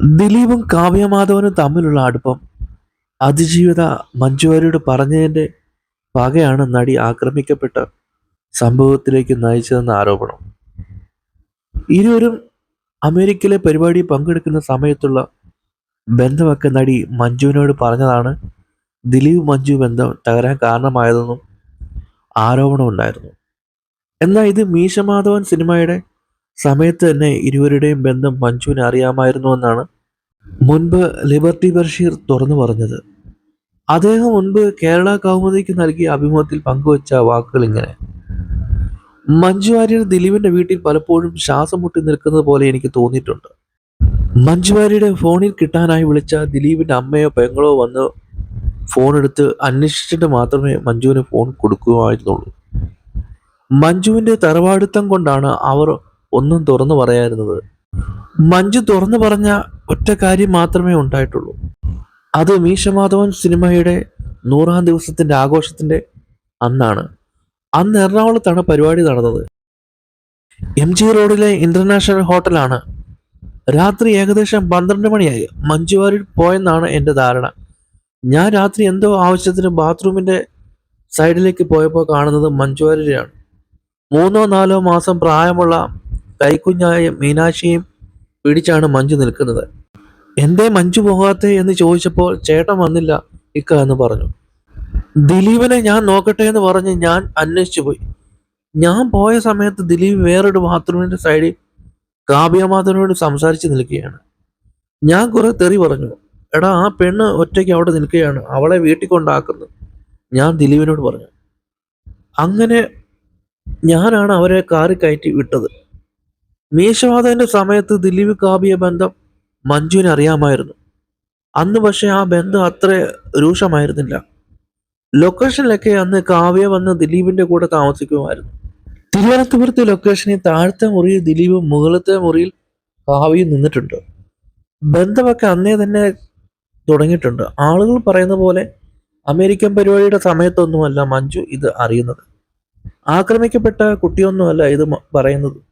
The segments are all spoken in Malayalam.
ദിലീപും കാവ്യമാധവനും തമ്മിലുള്ള അടുപ്പം അതിജീവിത മഞ്ജുവാരിയോട് പറഞ്ഞതിന്റെ പകയാണ് നടി ആക്രമിക്കപ്പെട്ട സംഭവത്തിലേക്ക് നയിച്ചതെന്ന ആരോപണം. ഇരുവരും അമേരിക്കയിലെ പരിപാടി പങ്കെടുക്കുന്ന സമയത്തുള്ള ബന്ധമൊക്കെ നടി മഞ്ജുവിനോട് പറഞ്ഞതാണ് ദിലീപ് മഞ്ജു ബന്ധം തകരാൻ കാരണമായതെന്നും ആരോപണമുണ്ടായിരുന്നു. എന്നാൽ ഇത് മീശമാധവൻ സിനിമയുടെ സമയത്ത് തന്നെ ഇരുവരുടെയും ബന്ധം മഞ്ജുവിന് അറിയാമായിരുന്നുവെന്നാണ് മുൻപ് ലിബർട്ടി ബഷീർ തുറന്നു പറഞ്ഞത്. അദ്ദേഹം മുൻപ് കേരള കൗമുദിക്ക് നൽകിയ അഭിമുഖത്തിൽ പങ്കുവച്ച വാക്കുകൾ ഇങ്ങനെ. മഞ്ജു വാര്യർ ദിലീപിന്റെ വീട്ടിൽ പലപ്പോഴും ശ്വാസം മുട്ടി നിൽക്കുന്നത് പോലെ എനിക്ക് തോന്നിയിട്ടുണ്ട്. മഞ്ജു വാര്യയുടെ ഫോണിൽ കിട്ടാനായി വിളിച്ച ദിലീപിന്റെ അമ്മയോ പെങ്ങളോ വന്ന് ഫോൺ എടുത്ത് അന്വേഷിച്ചിട്ട് മാത്രമേ മഞ്ജുവിന് ഫോൺ കൊടുക്കുമായിരുന്നുള്ളൂ മഞ്ജുവിന്റെ തറവാടുത്തം കൊണ്ടാണ് അവർ ഒന്നും തുറന്നു പറയാരുന്നത് മഞ്ജു തുറന്നു പറഞ്ഞ ഒറ്റ കാര്യം മാത്രമേ ഉണ്ടായിട്ടുള്ളൂ. അത് മീശമാധവൻ സിനിമയുടെ നൂറാം ദിവസത്തിന്റെ ആഘോഷത്തിന്റെ അന്നാണ്. അന്ന് എറണാകുളത്താണ് പരിപാടി നടന്നത്. എം ജി റോഡിലെ ഇന്റർനാഷണൽ ഹോട്ടലാണ്. രാത്രി ഏകദേശം പന്ത്രണ്ട് മണിയായി മഞ്ജു വാര്യർ പോയെന്നാണ് എന്റെ ധാരണ. ഞാൻ രാത്രി എന്തോ ആവശ്യത്തിന് ബാത്റൂമിന്റെ സൈഡിലേക്ക് പോയപ്പോൾ കാണുന്നത് മഞ്ജു മൂന്നോ നാലോ മാസം പ്രായമുള്ള കൈക്കുഞ്ഞായ മീനാക്ഷിയും പിടിച്ചാണ് മഞ്ജു നിൽക്കുന്നത്. എന്തേ മഞ്ജു പോകാത്തേ എന്ന് ചോദിച്ചപ്പോൾ ചേട്ടൻ വന്നില്ല ഇക്ക എന്ന് പറഞ്ഞു. ദിലീപിനെ ഞാൻ നോക്കട്ടെ എന്ന് പറഞ്ഞ് ഞാൻ അന്വേഷിച്ചു പോയി. ഞാൻ പോയ സമയത്ത് ദിലീപ് വേറൊരു ബാത്റൂമിന്റെ സൈഡിൽ കാവ്യമാധവനോട് സംസാരിച്ച് നിൽക്കുകയാണ്. ഞാൻ കുറെ തെറി പറഞ്ഞു. എടാ ആ പെണ്ണ് ഒറ്റയ്ക്ക് അവിടെ നിൽക്കുകയാണ് അവളെ വീട്ടിൽ കൊണ്ടാക്കുന്നു. ഞാൻ ദിലീപിനോട് പറഞ്ഞു. അങ്ങനെ ഞാനാണ് അവരെ കാറി കയറ്റി വിട്ടത്. മീശവാദന്റെ സമയത്ത് ദിലീപ് കാവ്യ ബന്ധം മഞ്ജുവിന് അറിയാമായിരുന്നു. അന്ന് പക്ഷെ ആ ബന്ധം അത്ര രൂക്ഷമായിരുന്നില്ല. ലൊക്കേഷനിലൊക്കെ അന്ന് കാവ്യ വന്ന് ദിലീപിന്റെ കൂടെ താമസിക്കുമായിരുന്നു. തിരുവനന്തപുരത്തെ ലൊക്കേഷനിൽ താഴത്തെ മുറിയിൽ ദിലീപും മുകളിലത്തെ മുറിയിൽ കാവ്യയും നിന്നിട്ടുണ്ട്. ബന്ധമൊക്കെ അന്നേ തന്നെ തുടങ്ങിയിട്ടുണ്ട്. ആളുകൾ പറയുന്ന പോലെ അമേരിക്കൻ പരിപാടിയുടെ സമയത്തൊന്നുമല്ല മഞ്ജു ഇത് അറിയുന്നത്. ആക്രമിക്കപ്പെട്ട കുട്ടിയൊന്നുമല്ല ഇത് പറയുന്നത്.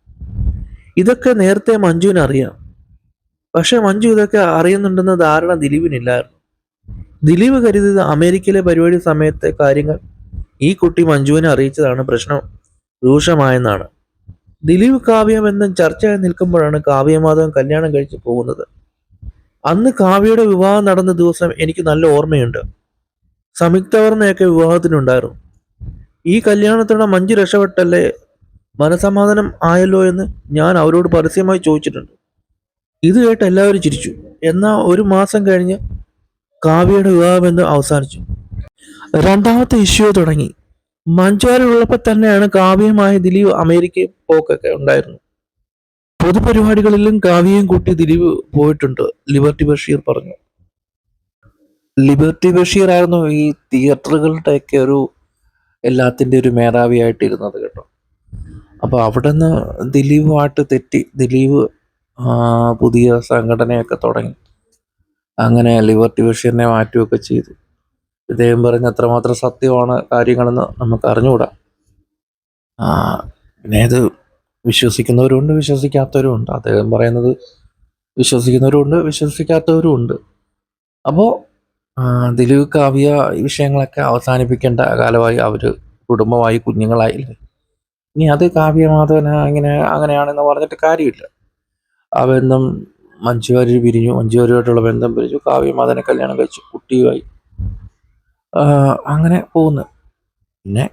ഇതൊക്കെ നേരത്തെ മഞ്ജുവിന് അറിയാം. പക്ഷെ മഞ്ജു ഇതൊക്കെ അറിയുന്നുണ്ടെന്ന ധാരണ ദിലീപിനില്ലായിരുന്നു. ദിലീപ് കരുതിയത് അമേരിക്കയിലെ പരിപാടി സമയത്തെ കാര്യങ്ങൾ ഈ കുട്ടി മഞ്ജുവിനെ അറിയിച്ചതാണ് പ്രശ്നം രൂക്ഷമായെന്നാണ്. ദിലീപ് കാവ്യമെന്നും ചർച്ചയായി നിൽക്കുമ്പോഴാണ് കാവ്യമാധവൻ കല്യാണം കഴിച്ചു പോകുന്നത്. അന്ന് കാവ്യയുടെ വിവാഹം നടന്ന ദിവസം എനിക്ക് നല്ല ഓർമ്മയുണ്ട്. സംയുക്തവർണയൊക്കെ വിവാഹത്തിനുണ്ടായിരുന്നു. ഈ കല്യാണത്തോടെ മഞ്ജു രക്ഷപ്പെട്ടല്ലേ മനസമാധാനം ആയല്ലോ എന്ന് ഞാൻ അവരോട് പരസ്യമായി ചോദിച്ചിട്ടുണ്ട്. ഇത് കേട്ട് എല്ലാവരും ചിരിച്ചു. എന്നാൽ ഒരു മാസം കഴിഞ്ഞ് കാവ്യയുടെ വിവാഹബന്ധം അവസാനിച്ചു. രണ്ടാമത്തെ ഇഷ്യൂ തുടങ്ങി. മഞ്ജുവാരുള്ളപ്പോൾ തന്നെയാണ് കാവ്യമായ ദിലീപ് അമേരിക്കയിൽ പോക്കൊക്കെ ഉണ്ടായിരുന്നു പൊതുപരിപാടികളിലും കാവ്യയും കൂട്ടി ദിലീപ് പോയിട്ടുണ്ട് ലിബർട്ടി ബഷീർ പറഞ്ഞു. ലിബർട്ടി ബഷീർ ആയിരുന്നു ഈ തിയേറ്ററുകളുടെയൊക്കെ ഒരു എല്ലാത്തിന്റെ ഒരു മേധാവിയായിട്ടിരുന്നത് കേട്ടോ. അപ്പോൾ അവിടെ നിന്ന് ദിലീപുമായിട്ട് തെറ്റി. ദിലീപ് പുതിയ സംഘടനയൊക്കെ തുടങ്ങി. അങ്ങനെ ലിബർട്ടി ബഷീറിനെ മാറ്റുകയൊക്കെ ചെയ്തു. ഇദ്ദേഹം പറഞ്ഞ അത്രമാത്രം സത്യമാണ് കാര്യങ്ങളെന്ന് നമുക്ക് അറിഞ്ഞുകൂടാ. പിന്നെ ഇത് വിശ്വസിക്കുന്നവരുണ്ട് വിശ്വസിക്കാത്തവരുമുണ്ട്. അദ്ദേഹം പറയുന്നത് വിശ്വസിക്കുന്നവരുണ്ട് വിശ്വസിക്കാത്തവരുമുണ്ട്. അപ്പോൾ ദിലീപ് കാവ്യ ഈ വിഷയങ്ങളൊക്കെ അവസാനിപ്പിക്കേണ്ട കാലമായി അവർ കുടുംബമായി കുഞ്ഞുങ്ങളായില്ലേ? ഇനി അത് കാവ്യമാധവന ഇങ്ങനെ അങ്ങനെയാണെന്ന് പറഞ്ഞിട്ട് കാര്യമില്ല. ആ ബന്ധം മഞ്ജുവാരി പിരിഞ്ഞു. മഞ്ജുവാരിയുമായിട്ടുള്ള ബന്ധം പിരിച്ചു കാവ്യമാധവനെ കല്യാണം കഴിച്ചു കുട്ടിയുമായി അങ്ങനെ പോകുന്നു. പിന്നെ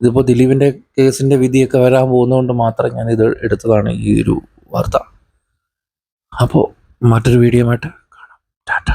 ഇതിപ്പോൾ ദിലീപിന്റെ കേസിന്റെ വിധിയൊക്കെ വരാൻ പോകുന്നതുകൊണ്ട് മാത്രം ഞാൻ ഇത് എടുത്തതാണ് ഈ ഒരു വാർത്ത. അപ്പോൾ മറ്റൊരു വീഡിയോ ആയിട്ട് കാണാം. ടാറ്റ.